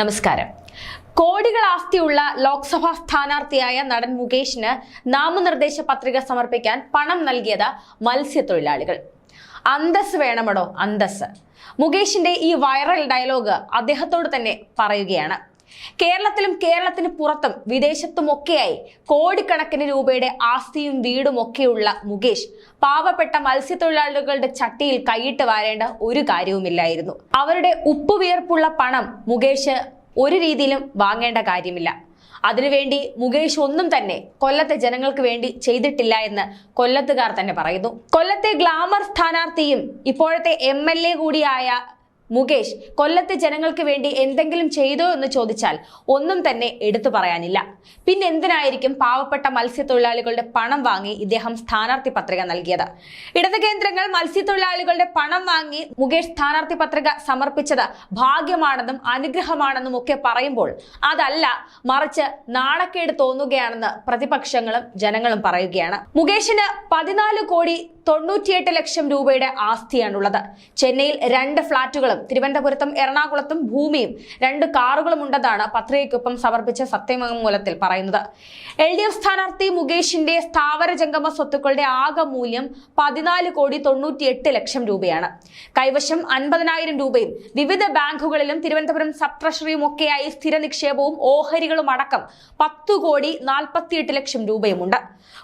നമസ്കാരം. കോടികൾ ആസ്തിയുള്ള ലോക്സഭാ സ്ഥാനാർത്ഥിയായ നടൻ മുകേഷിന് നാമനിർദ്ദേശ പത്രിക സമർപ്പിക്കാൻ പണം നൽകിയത് മത്സ്യത്തൊഴിലാളികൾ. അന്തസ് വേണമടോ? അന്തസ് മുകേഷിന്റെ ഈ വൈറൽ ഡയലോഗ് അദ്ദേഹത്തോട് തന്നെ പറയുകയാണ്. കേരളത്തിലും കേരളത്തിന് പുറത്തും വിദേശത്തും വിദേശത്തുമൊക്കെയായി കോടിക്കണക്കിന് രൂപയുടെ ആസ്തിയും വീടും ഒക്കെയുള്ള മുകേഷ് പാവപ്പെട്ട മത്സ്യത്തൊഴിലാളികളുടെ ചട്ടിയിൽ കൈയിട്ട് വാരേണ്ട ഒരു കാര്യവുമില്ലായിരുന്നു. അവരുടെ ഉപ്പുവിയർപ്പുള്ള പണം മുകേഷ് ഒരു രീതിയിലും വാങ്ങേണ്ട കാര്യമില്ല. അതിനുവേണ്ടി മുകേഷ് ഒന്നും തന്നെ കൊല്ലത്തെ ജനങ്ങൾക്ക് വേണ്ടി ചെയ്തിട്ടില്ല എന്ന് കൊല്ലത്തുകാർ തന്നെ പറയുന്നു. കൊല്ലത്തെ ഗ്ലാമർ സ്ഥാനാർത്ഥിയും ഇപ്പോഴത്തെ എ കൂടിയായ മുകേഷ് കൊല്ലത്തെ ജനങ്ങൾക്ക് വേണ്ടി എന്തെങ്കിലും ചെയ്തോ എന്ന് ചോദിച്ചാൽ ഒന്നും തന്നെ എടുത്തു പറയാനില്ല. പിന്നെ എന്തിനായിരിക്കും പാവപ്പെട്ട മത്സ്യത്തൊഴിലാളികളുടെ പണം വാങ്ങി ഇദ്ദേഹം സ്ഥാനാർത്ഥി പത്രിക നൽകിയത്? ഇടത് കേന്ദ്രങ്ങൾ മത്സ്യത്തൊഴിലാളികളുടെ പണം വാങ്ങി മുകേഷ് സ്ഥാനാർത്ഥി പത്രിക സമർപ്പിച്ചത് ഭാഗ്യമാണെന്നും അനുഗ്രഹമാണെന്നും ഒക്കെ പറയുമ്പോൾ അതല്ല മറിച്ച് നാണക്കേട് തോന്നുകയാണെന്ന് പ്രതിപക്ഷങ്ങളും ജനങ്ങളും പറയുകയാണ്. മുകേഷിന് പതിനാല് കോടി തൊണ്ണൂറ്റിയെട്ട് ലക്ഷം രൂപയുടെ ആസ്തിയാണുള്ളത്. ചെന്നൈയിൽ രണ്ട് ഫ്ളാറ്റുകളും തിരുവനന്തപുരത്തും എറണാകുളത്തും ഭൂമിയും രണ്ട് കാറുകളും ഉണ്ടെന്നാണ് പത്രികയ്ക്കൊപ്പം സമർപ്പിച്ച സത്യവാങ്മൂലത്തിൽ പറയുന്നത്. എൽ ഡി എഫ് സ്ഥാനാർത്ഥി മുകേഷിന്റെ സ്ഥാവര ജംഗമ സ്വത്തുക്കളുടെ ആകെ മൂല്യം പതിനാല് കോടി തൊണ്ണൂറ്റിയെട്ട് ലക്ഷം രൂപയാണ്. കൈവശം അൻപതിനായിരം രൂപയും വിവിധ ബാങ്കുകളിലും തിരുവനന്തപുരം സബ് ട്രഷറിയും ഒക്കെയായി സ്ഥിര നിക്ഷേപവും ഓഹരികളും അടക്കം പത്തു കോടി നാൽപ്പത്തിയെട്ട് ലക്ഷം രൂപയുമുണ്ട്.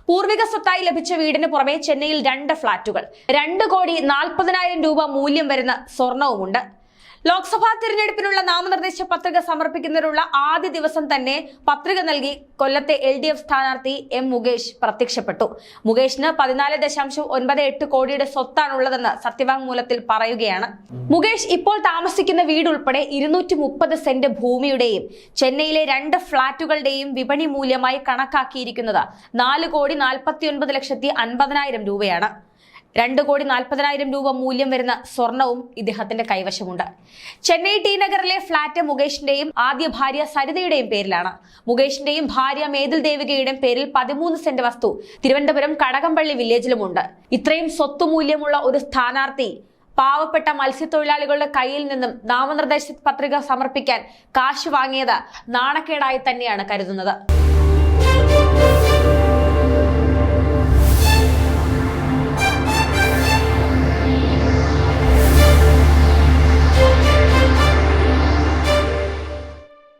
പൂർവിക സ്വത്തായി ലഭിച്ച വീടിന് പുറമെ ചെന്നൈയിൽ രണ്ട് ഫ്ളാറ്റുകൾ. രണ്ട് കോടി നാൽപ്പതിനായിരം രൂപ മൂല്യം വരുന്ന സ്വർണവുമുണ്ട്. ലോക്സഭാ തിരഞ്ഞെടുപ്പിനുള്ള നാമനിർദ്ദേശ പത്രിക സമർപ്പിക്കുന്നതിനുള്ള ആദ്യ ദിവസം തന്നെ പത്രിക നൽകി കൊല്ലത്തെ എൽ ഡി എഫ് സ്ഥാനാർത്ഥി എം മുകേഷ് പ്രത്യക്ഷപ്പെട്ടു. മുകേഷിന് പതിനാല് ദശാംശം ഒൻപത് എട്ട് കോടിയുടെ സ്വത്താണുള്ളതെന്ന് സത്യവാങ്മൂലത്തിൽ പറയുകയാണ്. മുകേഷ് ഇപ്പോൾ താമസിക്കുന്ന വീടുൾപ്പെടെ ഇരുന്നൂറ്റി മുപ്പത് സെന്റ് ഭൂമിയുടെയും ചെന്നൈയിലെ രണ്ട് ഫ്ളാറ്റുകളുടെയും വിപണി മൂല്യമായി കണക്കാക്കിയിരിക്കുന്നത് നാല് കോടി നാൽപ്പത്തി ഒൻപത് ലക്ഷത്തി അൻപതിനായിരം രൂപയാണ്. രണ്ട് കോടി നാൽപ്പതിനായിരം രൂപ മൂല്യം വരുന്ന സ്വർണവും ഇദ്ദേഹത്തിന്റെ കൈവശമുണ്ട്. ചെന്നൈ ടി നഗറിലെ ഫ്ളാറ്റ് മുകേഷിന്റെയും ആദ്യ ഭാര്യ സരിതയുടെയും പേരിലാണ്. മുകേഷിന്റെയും ഭാര്യ മേതിൽ ദേവികയുടെയും പേരിൽ പതിമൂന്ന് സെന്റ് വസ്തു തിരുവനന്തപുരം കടകംപള്ളി വില്ലേജിലുമുണ്ട്. ഇത്രയും സ്വത്ത് മൂല്യമുള്ള ഒരു സ്ഥാനാർത്ഥി പാവപ്പെട്ട മത്സ്യത്തൊഴിലാളികളുടെ കയ്യിൽ നിന്നും നാമനിർദ്ദേശ പത്രിക സമർപ്പിക്കാൻ കാശ് വാങ്ങിയത് നാണക്കേടായി തന്നെയാണ് കരുതുന്നത്.